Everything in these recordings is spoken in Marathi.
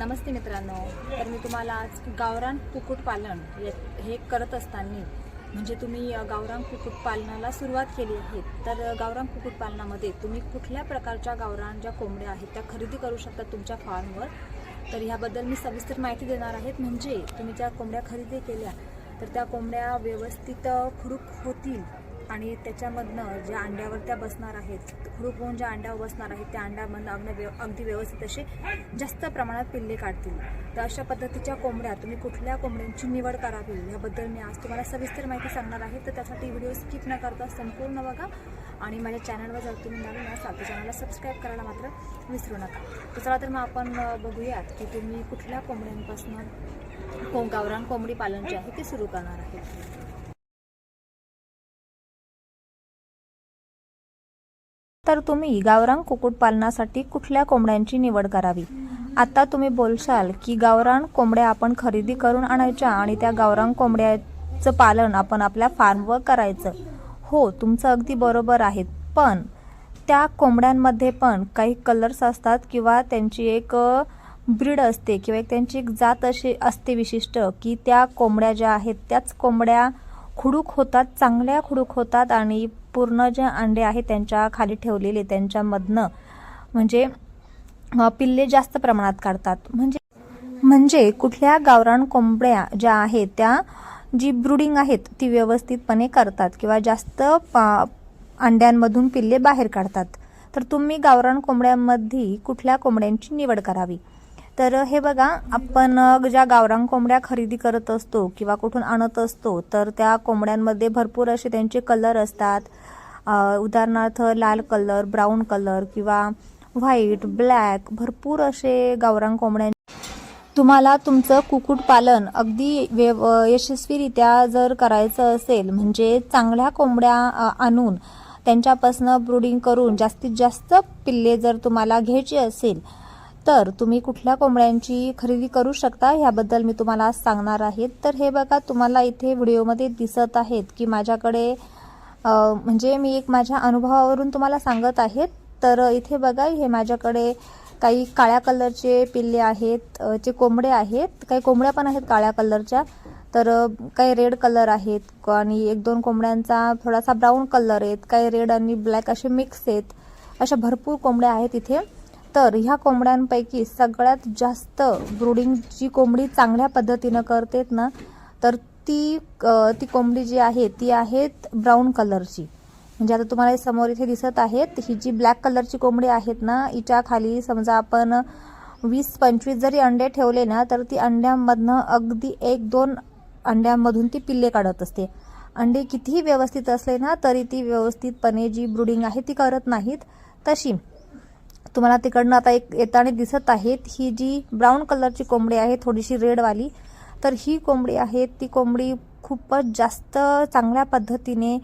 नमस्ते मित्रांनो. तर मी तुम्हाला आज गावरान कुक्कुटपालन हे- हे करत असताना म्हणजे तुम्ही गावरान कुक्कुटपालनाला सुरुवात केली आहे तर गावरान कुक्कुटपालनामध्ये तुम्ही कुठल्या प्रकारच्या गावरान ज्या कोंबड्या आहेत त्या खरेदी करू शकता तुमच्या फार्मवर? तर ह्याबद्दल मी सविस्तर माहिती देणार आहेत. म्हणजे तुम्ही ज्या कोंबड्या खरेदी केल्या तर त्या कोंबड्या व्यवस्थित खुडूक खुरूक होतील. आणि त्याच्यामधनं ज्या अंड्यावर त्या बसणार आहेत खुरूक ज्या अंड्यावर बसणार आहेत त्या अंड्यामधनं अगदी व्यव अगदी व्यवस्थित असे जास्त प्रमाणात पिल्ले काढतील. तर अशा पद्धतीच्या कोंबड्या तुम्ही कुठल्या कोंबड्यांची निवड करावी याबद्दल मी आज तुम्हाला सविस्तर माहिती सांगणार आहे. तर त्यासाठी व्हिडिओ स्किप न करता संपूर्ण बघा आणि माझ्या चॅनलवर जर तुम्ही नवीन असाल तर चॅनलला सबस्क्राईब करायला मात्र विसरू नका. तर चला तर मग आपण बघूयात की तुम्ही कुठल्या कोंबड्यांपासून गावरान कोंबडी पालन जे आहे ते सुरू करणार आहे तर तुम्ही गावरान कुक्कुटपालनासाठी कुठल्या कोंबड्यांची निवड करावी? आता तुम्ही बोलशाल की गावरान कोंबड्या आपण खरेदी करून आणायच्या आणि त्या गावरान कोंबड्याचं पालन आपण आपल्या फार्मवर करायचं. हो तुमचं अगदी बरोबर आहे. पण त्या कोंबड्यांमध्ये पण काही कलर्स असतात किंवा त्यांची एक ब्रीड असते किंवा एक त्यांची एक जात अशी असते विशिष्ट की त्या कोंबड्या ज्या आहेत त्याच कोंबड्या खुडूक होतात चांगल्या खुडूक होतात आणि पूर्ण जे अंडे आहेत त्यांच्या खाली ठेवलेले त्यांच्यामधनं म्हणजे पिल्ले जास्त प्रमाणात काढतात. म्हणजे म्हणजे कुठल्या गावरान कोंबड्या ज्या आहेत त्या जी ब्रुडिंग आहेत ती व्यवस्थितपणे करतात किंवा जास्त पा अंड्यांमधून पिल्ले बाहेर काढतात. तर तुम्ही गावरान कोंबड्यांमध्ये कुठल्या कोंबड्यांची निवड करावी? तर हे बघा आपण ज्या गावरांग कोंबड्या खरेदी करत असतो किंवा कुठून आणत असतो तर त्या कोंबड्यांमध्ये भरपूर असे त्यांचे कलर असतात. उदाहरणार्थ लाल कलर ब्राऊन कलर किंवा व्हाईट ब्लॅक भरपूर असे गावरांग कोंबड्या तुम्हाला तुमचं कुक्कुटपालन अगदी व्यव यशस्वीरित्या जर करायचं असेल म्हणजे चांगल्या कोंबड्या आणून त्यांच्यापासनं ब्रुडिंग करून जास्तीत जास्त पिल्ले जर तुम्हाला घ्यायची असेल तर तुम्ही कुठल्या कोंबड्यांची खरेदी करू शकता ह्याबद्दल मी तुम्हाला आज सांगणार आहे. तर हे बघा तुम्हाला इथे व्हिडिओमध्ये दिसत आहेत की माझ्याकडे म्हणजे मी एक माझ्या अनुभवावरून तुम्हाला सांगत आहेत तर इथे बघा हे माझ्याकडे काही काळ्या कलरचे पिल्ले आहेत जे कोंबडे आहेत. काही कोंबड्या पण आहेत काळ्या कलरच्या. तर काही रेड कलर आहेत आणि एक दोन कोंबड्यांचा थोडासा ब्राऊन कलर आहेत. काही रेड आणि ब्लॅक असे मिक्स आहेत. अशा भरपूर कोंबड्या आहेत इथे. तर ह्या कोंबड्यांपैकी सगळ्यात जास्त ब्रुडिंग जी कोंबडी चांगल्या पद्धतीनं करतेत ना तर ती ती कोंबडी जी आहे ती आहेत ब्राऊन कलरची. म्हणजे आता तुम्हाला समोर इथे दिसत आहेत ही जी ब्लॅक कलरची कोंबडी आहेत ना हिच्या खाली समजा आपण वीस पंचवीस जरी अंडे ठेवले ना तर ती अंड्यांमधनं अगदी एक दोन अंड्यांमधून ती पिल्ले काढत असते. अंडे कितीही व्यवस्थित असले ना तरी ती व्यवस्थितपणे जी ब्रुडिंग आहे ती करत नाहीत. तशी तुम्हाला तिकडनं आता एक येताना दिसत आहेत. ही जी ब्राऊन कलरची कोंबडी आहे थोडीशी रेडवाली. तर ही कोंबडी आहे ती कोंबडी खूपच जास्त चांगल्या पद्धतीने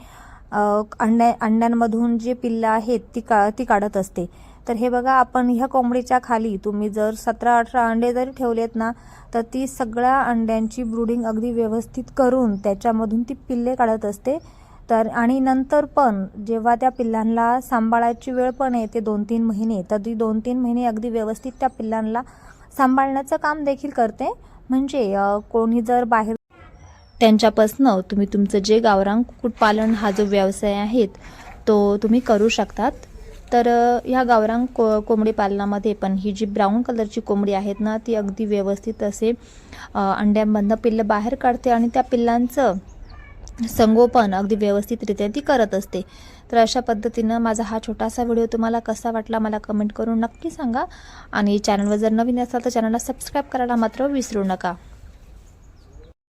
अंड्या अंड्यांमधून जे पिल्लं आहेत ती का ती काढत असते. तर हे बघा आपण ह्या कोंबडीच्या खाली तुम्ही जर सतरा अठरा अंडे जरी ठेवलेत ना तर ती सगळ्या अंड्यांची ब्रुडिंग अगदी व्यवस्थित करून त्याच्यामधून ती पिल्ले काढत असते. तर आणि नंतर पण जेव्हा त्या पिल्लांना सांभाळायची वेळ पण येते दोन तीन महिने तर ती दोन तीन महिने अगदी व्यवस्थित त्या पिल्लांना सांभाळण्याचं काम देखील करते. म्हणजे कोणी जर बाहेर त्यांच्यापासनं तुम्ही तुमचं जे गावरान कुक्कुटपालन हा जो व्यवसाय आहे तो तुम्ही करू शकतात. तर ह्या गावरान को कोंबडी पालनामध्ये पण ही जी ब्राऊन कलरची कोंबडी आहेत ना ती अगदी व्यवस्थित असे अंड्यांमधनं पिल्लं बाहेर काढते आणि त्या पिल्लांचं संगोपन अगदी व्यवस्थितरित्या ती करत असते. तर अशा पद्धतीनं माझा हा छोटासा व्हिडिओ तुम्हाला कसा वाटला मला कमेंट करून नक्की सांगा. आणि चॅनलवर जर नवीन असाल तर चॅनलला सबस्क्राईब करायला मात्र विसरू नका.